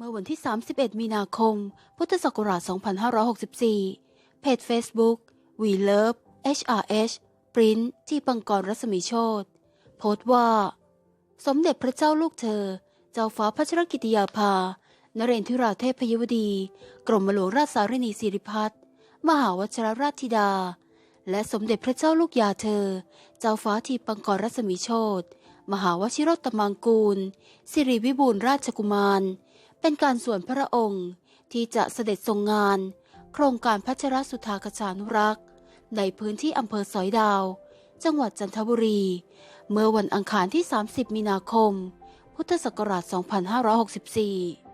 เมื่อวันที่ 31 มีนาคม พุทธศักราช 2564 เพจ Facebook We Love HRH Print ที่ปังกรรัศมีโชตโพสต์ว่า สมเด็จพระเจ้าลูกเธอ เจ้าฟ้าพัชรกิติยาภา นเรนทิราเทพยวดี กรมหลวงราชสารินีสิริพัฒน์มหาวชรราชธิดา และสมเด็จพระเจ้าลูกยาเธอ เจ้าฟ้าทีปังกรรัศมีโชตมหาวชิโรตมังกูล สิริวิบูลราชกุมาร เป็นการส่วนพระองค์ที่จะเสด็จทรงงาน โครงการพัชรสุธากชานุรักษ์ ในพื้นที่อำเภอสอยดาว จังหวัดจันทบุรี เมื่อวันอังคารที่ 30 มีนาคม พุทธศักราช 2564